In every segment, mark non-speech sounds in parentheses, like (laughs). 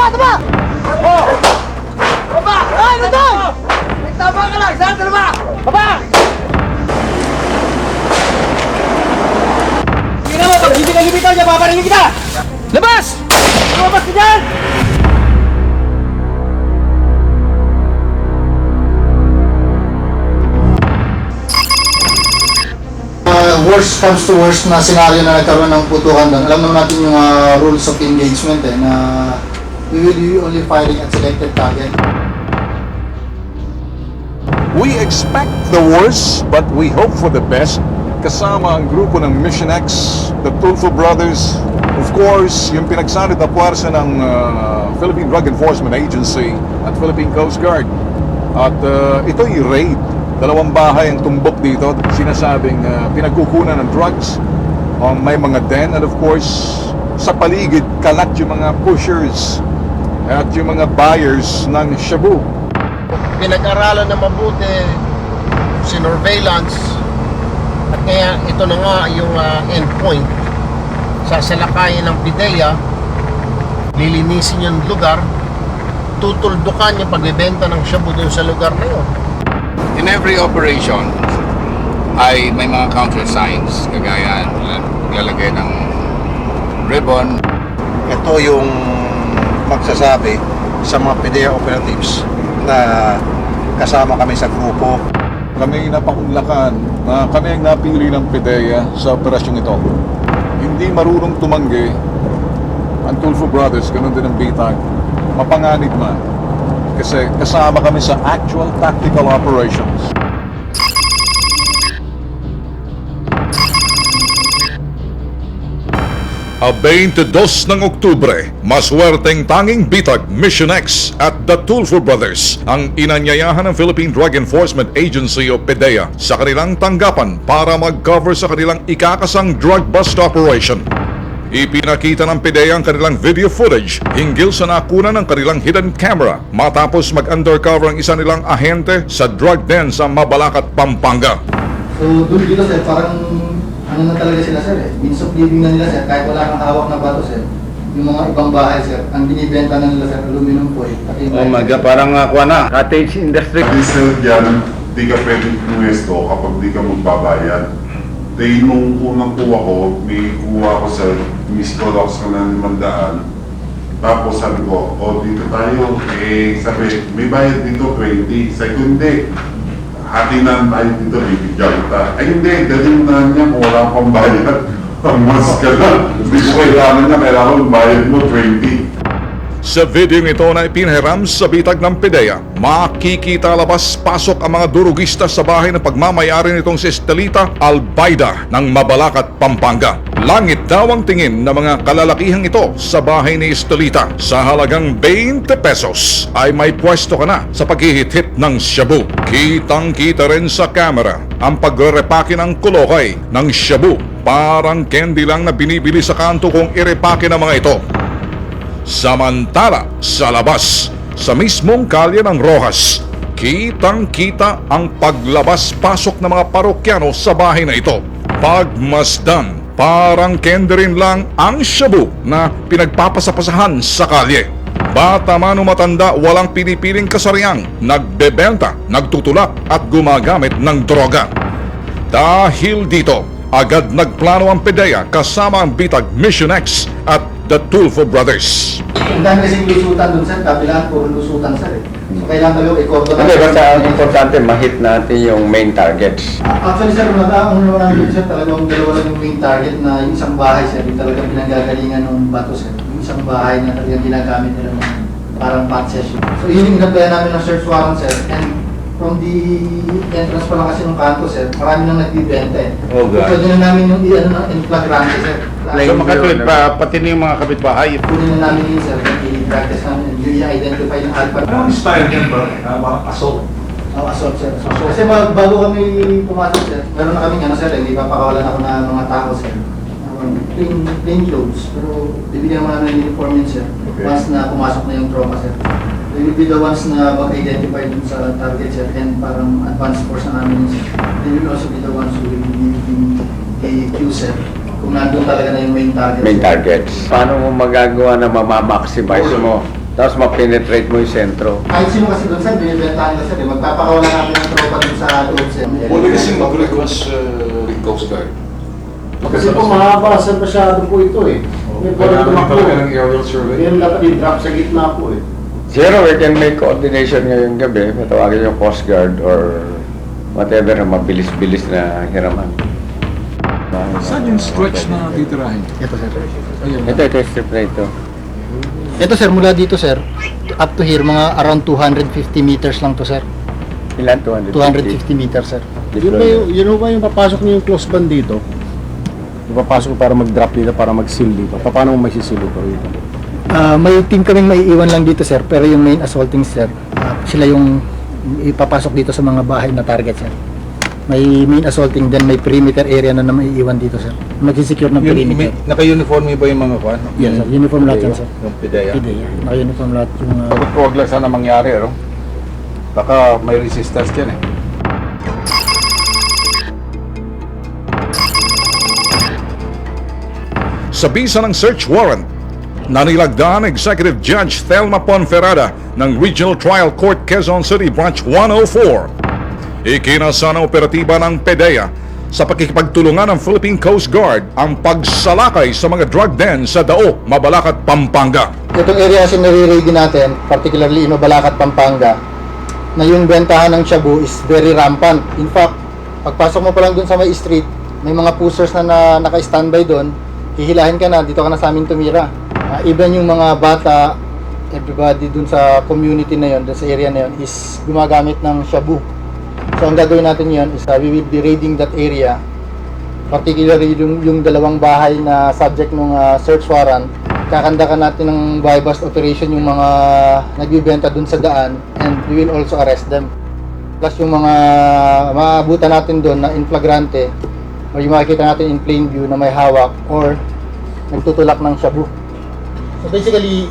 Tama, tama! Baba! Baba! Ay, nandun! Nagtama ka lang! Saan tama? Baba! Sige na mo, pag hindi ka libitan niya, babarilin kita! Labas! Lumabas ka dyan! Ah, worst comes to worst na scenario na nagkaroon ng putukan doon, alam naman natin yung uh, rules of engagement eh, na we will be only firing at selected target. We expect the worst, but we hope for the best. Kasama ang grupo ng Mission X, the Tulfo Brothers, of course, yung pinagsalit na puwersa ng uh, Philippine Drug Enforcement Agency at Philippine Coast Guard. At uh, ito'y raid. Dalawang bahay ang tumbok dito. Sinasabing uh, pinagkukunan ng drugs. Um, may mga den and of course, sa paligid, kalat yung mga pushers at yung mga buyers ng shabu. pinag-aralan na mabuti sinurveillance at kaya ito na nga yung uh, endpoint sasalakayin ng PIDEA lilinisin yung lugar. Tutuldukan yung pagbebenta ng shabu doon sa lugar na yun. In every operation ay may mga counter signs kagaya uh, lalagay ng ribbon. Ito yung magsasabi sa mga PDEA operatives na kasama kami sa grupo. Kami napakunlakan na kami ang napili ng PIDEA sa operasyong ito. Hindi marunong tumanggi ang Tulfo Brothers, ganun din ang bitag. Mapanganib man. Kasi kasama kami sa actual tactical operations. A 22 ng Oktubre, maswerteng tanging bitag Mission X at the Tulfo Brothers ang inanyayahan ng Philippine Drug Enforcement Agency o PDEA sa kanilang tanggapan para mag-cover sa kanilang ikakasang drug bust operation. Ipinakita ng PDEA ang kanilang video footage hinggil sa nakunan ng kanilang hidden camera matapos mag-undercover ang isa nilang ahente sa drug den sa Mabalacat, Pampanga. So doon dito sir, parang ano na talaga sila sir eh, means of living na nila sir, kahit wala kang hawak na bato sir. Yung mga ibang bahay sir, ang binibenta na nila sir, aluminum foil. pati yung Oh my God, parang uh, kuha na. Cottage industry. Diesel dyan, di ka pwedeng pumuesto kapag di ka magbabayad. Dahil nung unang kuha ko, may kuha ko sa Miss Colox ka ng limandaan. Tapos sabi ko, oh dito tayo, eh sabi, may bayad dito 20. Sabi ko, hindi. Hati na tayo dito, bibigyan kita. Ay hindi, dali mo na niya kung wala pang bayad. (laughs) Ang mas ka lang. Hindi ko kailangan niya, kailangan bayad mo 20. Sa video ito na ipinhiram sa bitag ng PIDEA, makikita labas-pasok ang mga durugista sa bahay ng pagmamayari nitong si Estelita Albaida ng Mabalacat, Pampanga. Langit daw ang tingin ng mga kalalakihang ito sa bahay ni Estelita. Sa halagang 20 pesos ay may pwesto ka na sa paghihit-hit ng shabu. Kitang-kita rin sa camera ang pagre-repake ng kulokay ng shabu. Parang candy lang na binibili sa kanto kung irepake ng mga ito. Samantala, sa labas, sa mismong kalye ng Rojas, kitang-kita ang paglabas-pasok ng mga parokyano sa bahay na ito. Pagmasdan, parang kende rin lang ang shabu na pinagpapasapasahan sa kalye. Bata man o matanda, walang pinipiling kasariang, nagbebenta, nagtutulak at gumagamit ng droga. Dahil dito, agad nagplano ang PDEA kasama ang bitag Mission X at the Tulfo Brothers. Ang dami kasing lusutan doon sir, kabilaan puro lusutan sir eh. So kailangan talaga i-cover Hindi, basta ang importante, mahit natin yung main targets. Ah, Actually sir, una ang una namin sir, talagang dalawa lang yung main target na yung isang bahay sir, yung talagang pinanggagalingan ng bato sir. Yung isang bahay na talagang ginagamit nila ng parang pot session. So yun yung inabayan namin ng search warrant sir. And from the entrance pa lang kasi ng kanto sir, marami nang nagbibenta eh. Oh, God. So pwede na namin yung i-ano na in flagrante sir. So makatulad pa, pati na yung mga kapitbahay. Kunin na namin yun sir, i-practice namin, yung i-identify yung alpha. Anong style niyan? Uh, parang assault. Oh, assault sir. Kasi mag- bago kami pumasok sir, meron na kami ano sir, hindi papakawalan ako na mga tao sir. Um, plain, plain clothes, pero bibigyan mo namin ng uniform yun sir. Okay. Once na pumasok na yung trauma sir. Will be the ones na mag-identify dun sa target sir and parang advanced force na namin sir. They will also be the ones who will be giving a cue sir. Kung nandun talaga na yung main target. Main targets. Paano mo magagawa na mamamaximize mo Tapos ma-penetrate mo yung sentro. Kahit sino kasi doon sir, binibentahan na sir. Magpapakawala natin ng tropa doon sa loob sir. Wala kasi mag-request uh, rin Coast Guard. Kasi po mahaba sir masyado po ito eh. May parang tumakbo. aerial survey. Yan dapat i-drop sa gitna po eh. Zero, we can make coordination ngayong gabi. Matawagin yung Coast Guard or whatever na mabilis-bilis na hiraman. Saan yung stretch na titirahin? Ito sir. Ito, ito yung strip na ito. Ito sir, mula dito sir, up to here, mga around 250 meters lang to sir. Ilan? 250? 250 meters sir. Yun ba yung, yun ba yung papasok niyo yung close band dito? Yung papasok para mag-drop dito, para mag-seal dito. Pa- Paano mo mag-seal dito? Ah, may team kaming maiiwan lang dito sir, pero yung main assaulting sir, ah, sila yung ipapasok dito sa mga bahay na target sir. May main assaulting, then may perimeter area na na maiiwan dito sir. Magsisecure ng perimeter. Naka-uniform ba yung mga kwan? Yes sir, uniform lahat yan sir. Yung PIDEA. Ideya, naka-uniform lahat yung Bakit huwag lang sana mangyari, no? Baka may resistance dyan eh. Sa bisa ng search warrant, nanilagdaan Executive Judge Thelma Ponferrada ng Regional Trial Court Quezon City Branch 104. Ikinasa ng operatiba ng PDEA sa pakikipagtulungan ng Philippine Coast Guard ang pagsalakay sa mga drug den sa Dao, Mabalacat, Pampanga. Itong area kasi nare-ready natin, particularly in Balacat, Pampanga, na yung bentahan ng shabu is very rampant. In fact, pagpasok mo pa lang dun sa may street, may mga pushers na, na naka-standby doon, hihilahin ka na, dito ka na sa amin tumira. Ah, even yung mga bata, everybody dun sa community na yon, dun sa area na yon, is gumagamit ng shabu. So ang gagawin natin yon is uh, we will be raiding that area particularly yung, yung dalawang bahay na subject ng search warrant, kakandakan natin ng buy bust operation yung mga nagbibenta dun sa daan and we will also arrest them. Plus yung mga maabutan natin doon na in flagrante or yung makikita natin in plain view na may hawak or nagtutulak ng shabu. So basically,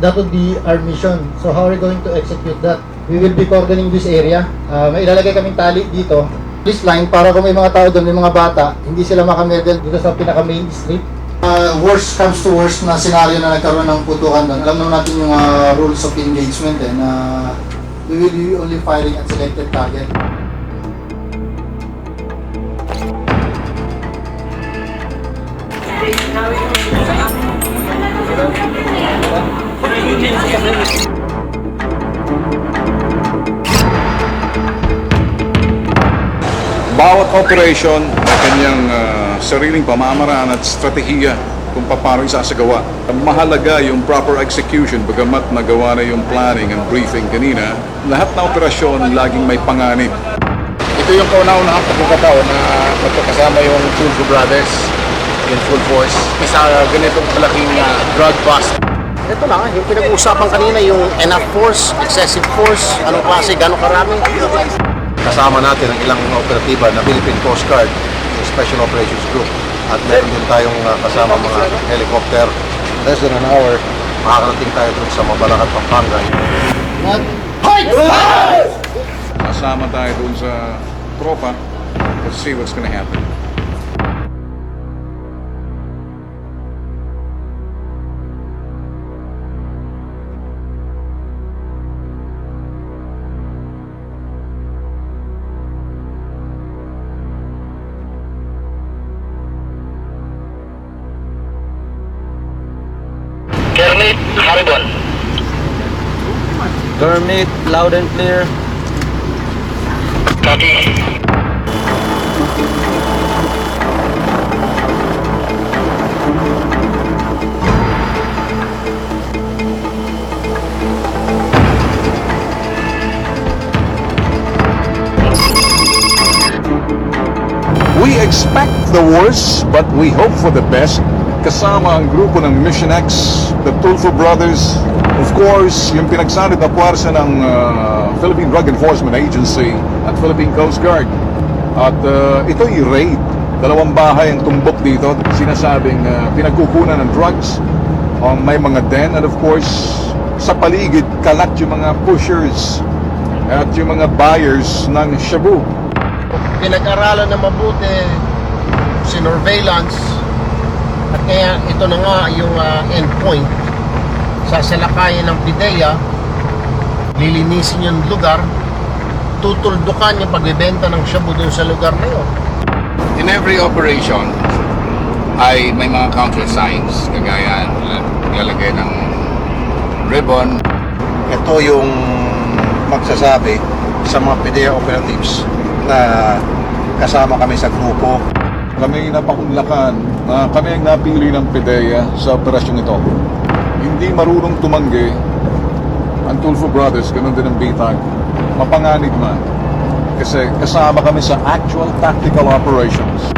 that would be our mission. So how are we going to execute that? We will be cordoning this area. Uh, may ilalagay kaming tali dito. This line, para kung may mga tao doon, may mga bata, hindi sila makamedel dito sa pinaka main street. Uh, worst comes to worst na scenario na nagkaroon ng putukan doon. Alam naman natin yung uh, rules of engagement eh, na we will be only firing at selected target. Bawat operation may kanyang ah, sariling pamamaraan at strategiya kung paano isasagawa. Mahalaga yung proper execution, bagamat nagawa na yung planning and briefing kanina, lahat na operasyon laging may panganib. Ito yung kauna-unahang pagkakataon na magkakasama yung Tulfo Brothers in full force sa ganitong malaking uh, drug bust. Ito lang, yung pinag-uusapan kanina, yung enough force, excessive force, anong klase, gano'ng karami. Kasama natin ang ilang operatiba na Philippine Coast Guard, Special Operations Group. At meron din tayong uh, kasama mga helicopter. Less than an hour, makakarating tayo dun sa Mabalacat, Pampanga. Kasama tayo dun sa tropa. Let's see what's gonna happen. Kermit, loud and clear. Copy. We expect the worst, but we hope for the best. Kasama ang grupo ng Mission X, the Tulfo Brothers, of course, yung pinagsanit na puwersa ng uh, Philippine Drug Enforcement Agency at Philippine Coast Guard. At uh, ito'y raid. Dalawang bahay ang tumbok dito. Sinasabing uh, pinagkukunan ng drugs. Um, may mga den and of course, sa paligid, kalat yung mga pushers at yung mga buyers ng shabu. Pinag-aralan na mabuti, sinurveillance, at kaya ito na nga yung uh, endpoint sasalakayin ng PIDEA, lilinisin yung lugar, tutuldukan yung pagbebenta ng shabu dun sa lugar na yun. In every operation, ay may mga counter signs, kagaya lalagay ng ribbon, Ito yung magsasabi sa mga PDEA operatives na kasama kami sa grupo. Kami napakunlakan na kami ang napili ng PDEA sa operasyong ito. Hindi marunong tumanggi ang Tulfo Brothers, ganun din ang Bitag. Mapanganib man. Kasi kasama kami sa actual tactical operations.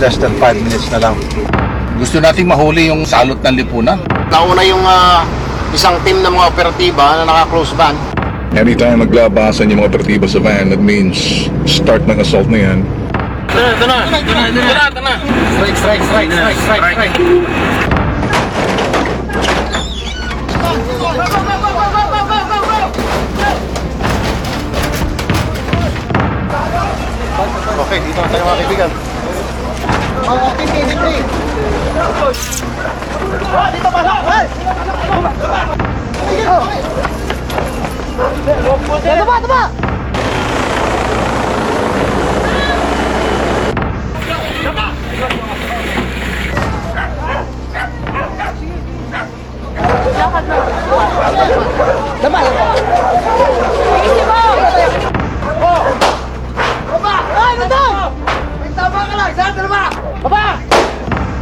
Less than 5 minutes na lang. gusto nating mahuli yung salot ng lipunan. Nauna yung ah, isang team ng mga operatiba na naka-close van. Anytime naglabasan yung mga operatiba sa van, that means start ng assault na yan. Strike, strike, strike, strike, strike, strike. Okay, dito na tayo mga kaibigan.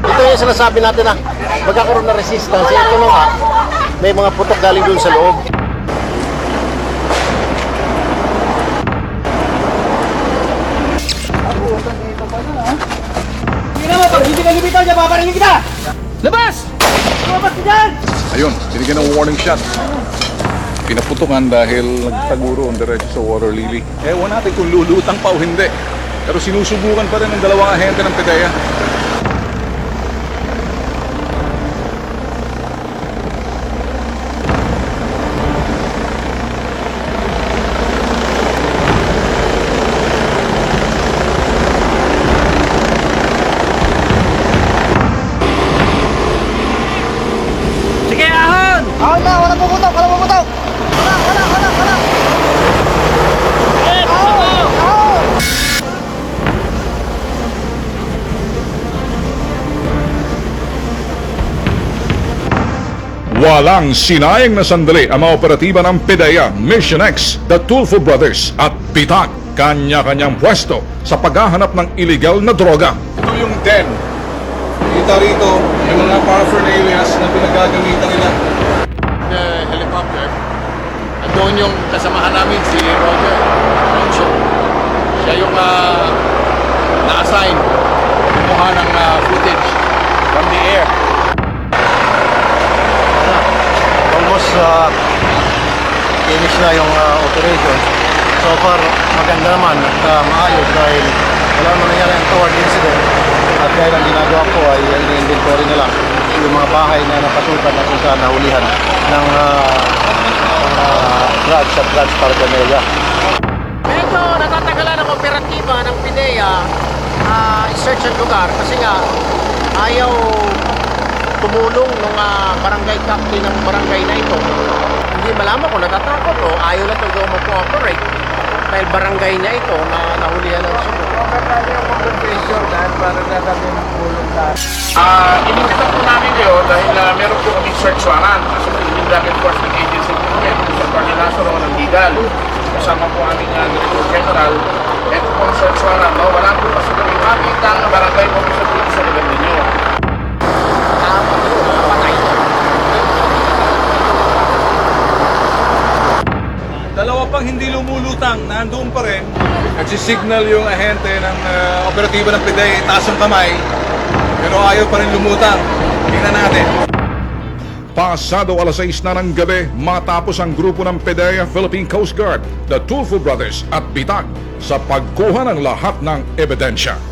Ito yung sinasabi natin na magkakaroon ng resistance. Ito na nga, may mga putok galing doon sa loob. Hindi naman, pag hindi ka lumitaw dyan, babarilin kita! Labas! Lumabas ka dyan! Ayun, binigyan ng warning shot. Pinaputukan dahil nagtaguro ang diretso sa water lily. Ewan natin kung lulutang pa o hindi. Pero sinusubukan pa rin ng dalawang ahente ng PDEA. Sige, ahon! Ahon na, walang puputok, walang puputok! Wala, wala, wala, wala! Ahon! Ahon! Walang sinayang na sandali ang mga operatiba ng PDEA, Mission X, The Tulfo Brothers at Pitag. Kanya-kanyang pwesto sa paghahanap ng illegal na droga. Ito yung den. Kita rito yung mga paraphernalias na pinagagamitan nila. uh, helicopter. At doon yung kasamahan namin si Roger Roncho. Siya yung uh, na-assign kumuha ng ah, footage from the air. Almost uh, finish na yung uh, operation. So far, maganda naman at uh, maayos dahil wala naman nangyari ang toward incident. At dahil ang ginagawa ko ay in-inventory na yung mga bahay na napasukan na kung saan nahulihan ng uh, uh, drugs at drugs paraphernalia. Medyo natatagalan ang operatiba ng PIDEA uh, search ang lugar kasi nga ayaw tumulong ng barangay captain ng barangay na ito. Hindi malaman kung natatakot o ayaw na talaga mag-cooperate dahil barangay niya ito na nahulihan ng sumo. Ah, inimbita po namin kayo dahil uh, meron po kaming search warrant as a Drug Enforcement Agency po kaya po sa Party Lazaro ng Legal. Kasama po aming uh, Director General. Ito po ang search warrant. No? Wala po kasi kami makita ang barangay dito sa lugar ninyo. Dalawa pang hindi lumulutang, nandoon pa rin. Nagsisignal yung ahente ng uh, operatiba ng PDEA, itaas ang kamay. Pero ayaw pa rin lumutang. Tingnan natin. Pasado alas 6 na ng gabi matapos ang grupo ng PDEA Philippine Coast Guard, the Tulfo Brothers at Bitag sa pagkuha ng lahat ng ebidensya.